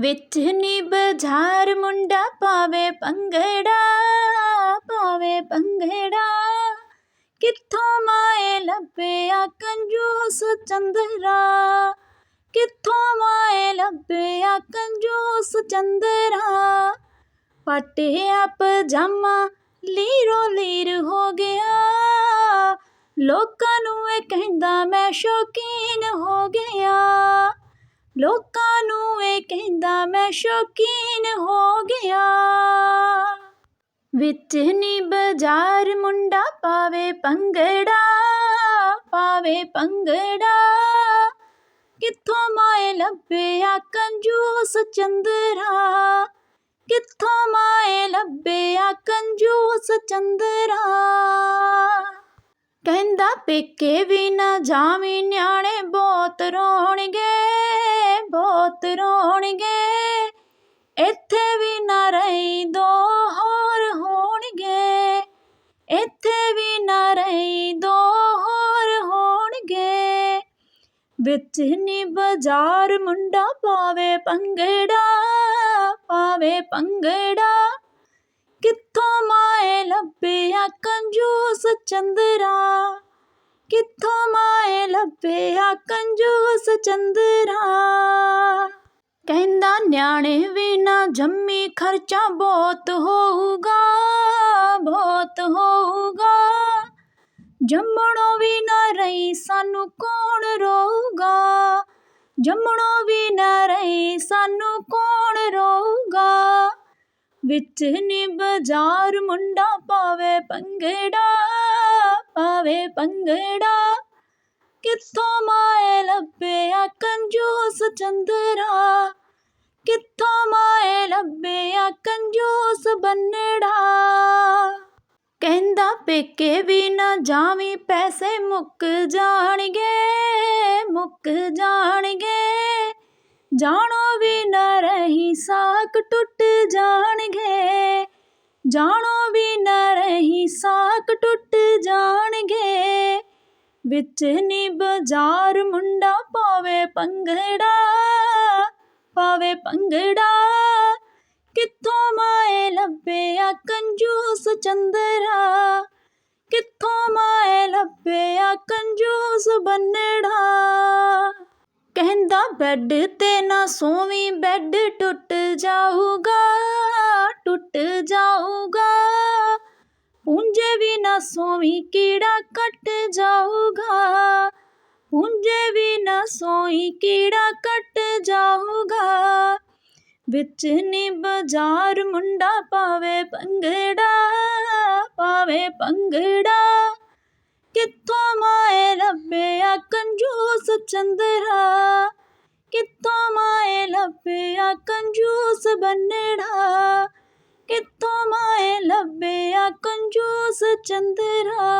ਵਿੱਚ ਨੀ ਬਾਜ਼ਾਰ ਮੁੰਡਾ ਪਾਵੇ ਪੰਗੜਾ ਪਾਵੇ ਪੰਗੜਾ ਕਿੱਥੋਂ ਮਾਏ ਲੱਭਿਆ ਕੰਜੂਸ ਚੰਦਰਾ? ਕਿੱਥੋਂ ਮਾਏ ਲੱਭਿਆ ਕੰਜੂਸ ਚੰਦਰਾ? ਪਟਿਆ ਪਜਾਮਾ ਲੀਰੋ ਲੀਰ ਹੋ ਗਿਆ। ਲੋਕਾਂ ਨੂੰ ਇਹ ਕਹਿੰਦਾ ਮੈਂ ਸ਼ੌਕੀਨ ਹੋ ਗਿਆ। ਲੋਕਾਂ ਨੂੰ ਇਹ ਕਹਿੰਦਾ, ਮੈਂ ਸ਼ੌਕੀਨ ਹੋ ਗਿਆ। ਵਿੱਚ ਨੀ ਬਾਜ਼ਾਰ ਮੁੰਡਾ ਪਾਵੇ ਪੰਗੜਾ ਪਾਵੇ ਪੰਗੜਾ ਕਿੱਥੋਂ ਮਾਏ ਲੱਭਿਆ ਕੰਜੂਸ ਚੰਦਰਾ? ਕਿੱਥੋਂ ਮਾਏ ਲੱਭਿਆ ਕੰਜੂਸ ਚੰਦਰਾ? ਕਹਿੰਦਾ, ਪੇਕੇ ਵੀ ਨਾ ਜਾਵੀਂ, ਨਿਆਣੇ ਬਹੁਤ ਰੋਣਗੇ। ਬਹੁਤ ਰੋਣਗੇ, ਇੱਥੇ ਵੀ ਨਾ ਰਹੀ ਦੋ ਹੋਰ ਹੋਣਗੇ। ਇੱਥੇ ਵੀ ਨਾ ਰਹੀ ਦੋ ਹੋਰ ਹੋਣਗੇ। ਵਿੱਚ ਨੀ ਬਾਜ਼ਾਰ ਮੁੰਡਾ ਪਾਵੇ ਪੰਗੜਾ ਪਾਵੇ ਪੰਗੜਾ ਕਿੱਥੋਂ ਮਾਏ ਲੱਭਿਆ ਕੰਜੂਸ ਚੰਦਰਾ? ਪਿਆ ਲੱਭਿਆ ਕੰਜੂਸ ਚੰਦਰਾ। ਕਹਿੰਦਾ, ਨਿਆਣੇ ਵੀ ਨਾ ਜੰਮੀ, ਖਰਚਾ ਬਹੁਤ ਹੋਊਗਾ ਬਹੁਤ ਹੋਊਗਾ। ਜੰਮਣੋ ਵੀ ਨਾ ਰਹੀ, ਸਾਨੂੰ ਕੌਣ ਰੋਊਗਾ? ਜੰਮਣੋ ਵੀ ਨਾ ਰਹੀ, ਸਾਨੂੰ ਕੌਣ ਰੋਊਗਾ? ਵਿੱਚ ਨੀ ਬਾਜ਼ਾਰ ਮੁੰਡਾ ਪਾਵੇ ਪੰਗੜਾ ਪਾਵੇ ਪੰਗੜਾ ਕਿੱਥੋਂ ਮਾਏ ਲੱਭਿਆ ਕੰਜੂਸ ਚੰਦਰਾ? ਕਿੱਥੋਂ ਮਾਏ ਲੱਭਿਆ ਕੰਜੂਸ ਬੰਨੜਾ? ਕਹਿੰਦਾ ਪੇਕੇ ਵੀ ਨਾ ਜਾਵੀਂ, ਪੈਸੇ ਮੁੱਕ ਜਾਣਗੇ ਮੁੱਕ ਜਾਣਗੇ। ਜਾਣੋ ਵੀ ਨਾ ਰਹੀ ਸਾਕ ਟੁੱਟ ਜਾਣਗੇ। ਜਾਣੋ ਵੀ ਨਾ ਰਹੀ ਸਾਕ ਟੁੱਟ ਜਾਣਗੇ। ਵਿੱਚ ਨੀ ਬਾਜ਼ਾਰ ਮੁੰਡਾ ਪਾਵੇ ਪੰਗੜਾ ਪਾਵੇ ਪੰਗੜਾ ਕਿੱਥੋਂ ਮਾਏ ਲੱਭਿਆ ਕੰਜੂਸ ਚੰਦਰਾ? ਕਿੱਥੋਂ ਮਾਏ ਲੱਭਿਆ ਕੰਜੂਸ ਬੰਨੜਾ? ਕਹਿੰਦਾ ਬੈੱਡ ਤੇ ਨਾ ਸੋਵੀਂ, ਬੈੱਡ ਟੁੱਟ ਜਾਊਗਾ। ਨਾ ਸੋਵੀਂ ਕੀੜਾ ਕੱਟ ਜਾਊਗਾ। ਪੁੰਜੇ ਵੀ ਨਾ ਸੋਈ ਕੀੜਾ ਕੱਟ ਜਾਊਗਾ। ਵਿੱਚ ਨੀ ਬਾਜ਼ਾਰ ਮੁੰਡਾ ਪਾਵੇ ਪੰਗੜਾ ਪਾਵੇ ਪੰਗੜਾ। ਕਿੱਥੋਂ ਮਾਏ ਲੱਭਿਆ ਕੰਜੂਸ ਚੰਦਰਾ? ਕਿੱਥੋਂ ਮਾਏ ਲੱਭਿਆ ਕੰਜੂਸ ਬੰਨੜਾ? ਕਿੱਥੋਂ ਲੱਭਿਆ ਕੰਜੂਸ ਚੰਦਰਾ।